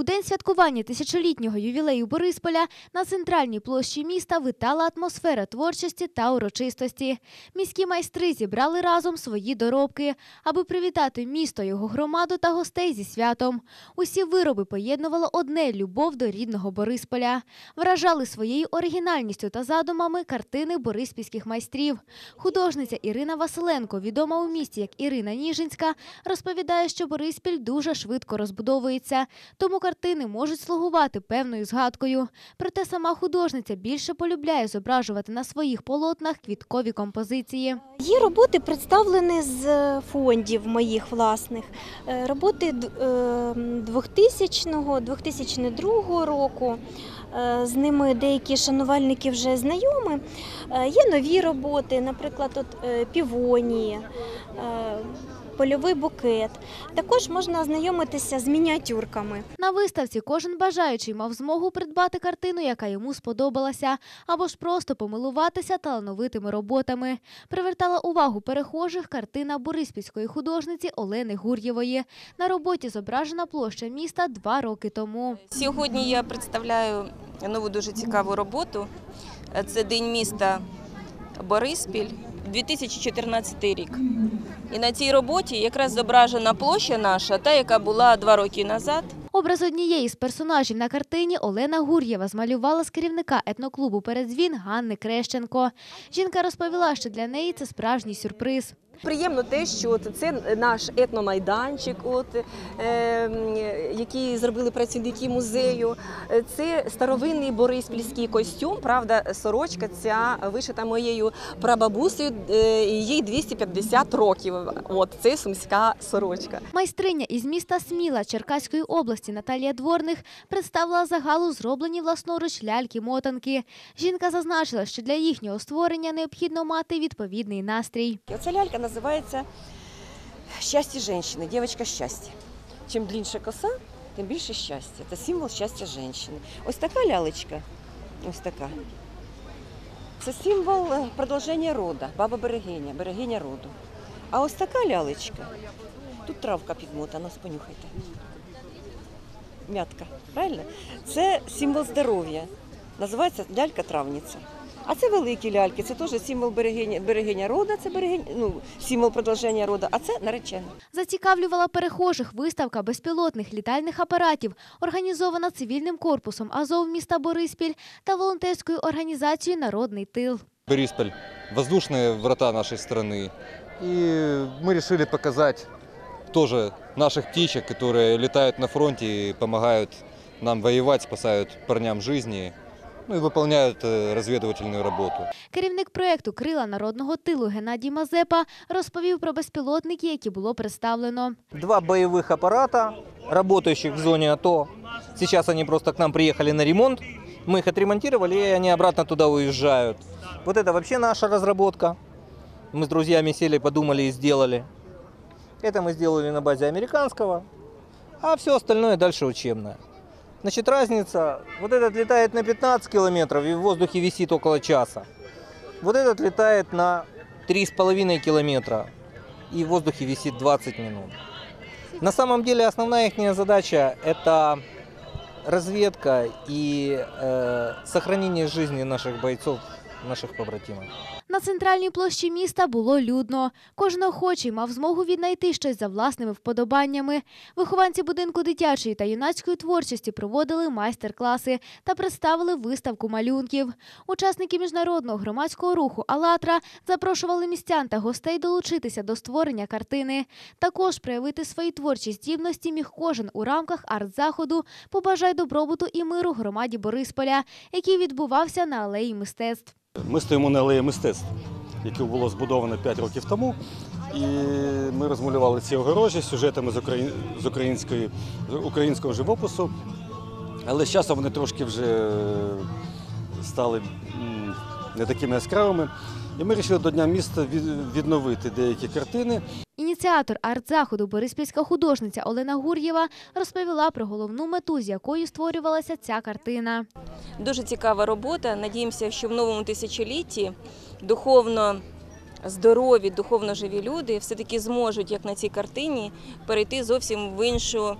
У день святкування тисячолітнього ювілею Борисполя на центральній площі міста витала атмосфера творчості та урочистості. Міські майстри зібрали разом свої доробки, аби привітати місто, його громаду та гостей зі святом. Усі вироби поєднувало одне любов до рідного Борисполя. Вражали своєю оригінальністю та задумами картини бориспільських майстрів. Художниця Ірина Василенко, відома у місті як Ірина Ніжинська, розповідає, що Бориспіль дуже швидко розбудовується, тому картини можуть слугувати певною згадкою. Проте сама художниця більше полюбляє зображувати на своїх полотнах квіткові композиції. Її роботи представлені з е, фондів моїх власних. Е, Роботи е, 2000-2002 року. Е, З ними деякі шанувальники вже знайомі. Є нові роботи, наприклад, от півонії, польовий букет. Також можна ознайомитися з мініатюрками. На виставці кожен бажаючий мав змогу придбати картину, яка йому сподобалася, або ж просто помилуватися талановитими роботами. Привертала увагу перехожих картина бориспільської художниці Олени Гур'євої. На роботі зображена площа міста два роки тому. Сьогодні я представляю нову дуже цікаву роботу. Це День міста Бориспіль, 2014 рік. І на цій роботі якраз зображена площа наша, та яка була два роки назад. Образ однієї з персонажів на картині Олена Гур'єва змалювала з керівника етноклубу «Передзвін» Ганни Крещенко. Жінка розповіла, що для неї це справжній сюрприз. Приємно те, що це наш етномайданчик, от, е, який зробили працівники музею. Це старовинний бориспільський костюм. Правда, сорочка ця вишита моєю прабабусею, е, їй 250 років. От це сумська сорочка. Майстриня із міста Сміла Черкаської області Наталія Дворних представила загалу зроблені власноруч ляльки-мотанки. Жінка зазначила, що для їхнього створення необхідно мати відповідний настрій. Оця лялька називається «Щастя жінки», дівчинка щастя. Чим длинша коса, тим більше щастя. Це символ щастя жінки. Ось така лялечка, ось така. Це символ е, продовження роду, баба берегиня, берегиня роду. А ось така лялечка, тут травка підмотана, спонюхайте. Мятка, правильно? Це символ здоров'я. Називається лялька-травниця. А це великі ляльки, це теж символ берегиня, берегиня роду, це берегиня, ну, символ продовження роду, а це наречена. Зацікавлювала перехожих виставка безпілотних літальних апаратів, організована цивільним корпусом Азов міста Бориспіль та волонтерською організацією Народний тил. Борисполь – воздушные врата нашей страны. И мы решили показать тоже наших птичек, которые летают на фронте и помогают нам воевать, спасают парням жизни, ну и выполняют э, разведывательную работу. Керівник проєкту Крила народного тилу Геннадій Мазепа розповів про безпілотники, які було представлено. два боевых аппарата, работающих в зоне АТО. Сейчас они просто к нам приехали на ремонт. Мы их отремонтировали, и они обратно туда уезжают. Вот это вообще наша разработка. Мы с друзьями сели, подумали и сделали. Это мы сделали на базе американского, а все остальное дальше учебное. Значит, разница, вот этот летает на 15 километров и в воздухе висит около часа. Вот этот летает на 3,5 километра и в воздухе висит 20 минут. На самом деле основная их задача – это разведка и э, сохранение жизни наших бойцов, наших побратимов. На центральній площі міста було людно. Кожен охочий мав змогу віднайти щось за власними вподобаннями. Вихованці будинку дитячої та юнацької творчості проводили майстер-класи та представили виставку малюнків. Учасники міжнародного громадського руху «АЛЛАТРА» запрошували містян та гостей долучитися до створення картини. Також проявити свої творчі здібності міг кожен у рамках арт-заходу «Побажай добробуту і миру громаді Борисполя», який відбувався на алеї мистецтв. Ми стоїмо на алеї мистецтв, яке було збудовано 5 років тому. І ми розмалювали ці огорожі сюжетами з, української... українського живопису. Але з часом вони трошки вже стали не такими яскравими. І ми вирішили до Дня міста відновити деякі картини. Ініціатор арт-заходу бориспільська художниця Олена Гур'єва розповіла про головну мету, з якою створювалася ця картина. Дуже цікава робота. Надіємося, що в новому тисячолітті духовно здорові, духовно живі люди все-таки зможуть, як на цій картині, перейти зовсім в іншу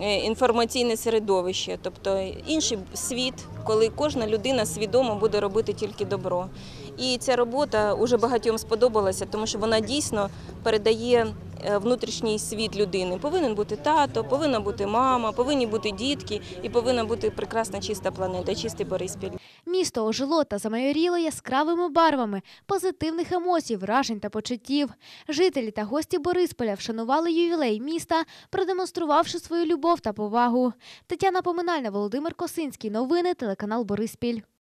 інформаційне середовище, тобто інший світ, коли кожна людина свідомо буде робити тільки добро. І ця робота уже багатьом сподобалася, тому що вона дійсно передає е, внутрішній світ людини. Повинен бути тато, повинна бути мама, повинні бути дітки і повинна бути прекрасна чиста планета, чистий Бориспіль. Місто ожило та замайоріло яскравими барвами, позитивних емоцій, вражень та почуттів. Жителі та гості Борисполя вшанували ювілей міста, продемонструвавши свою любов та повагу. Тетяна Поминальна, Володимир Косинський. Новини телеканал Бориспіль.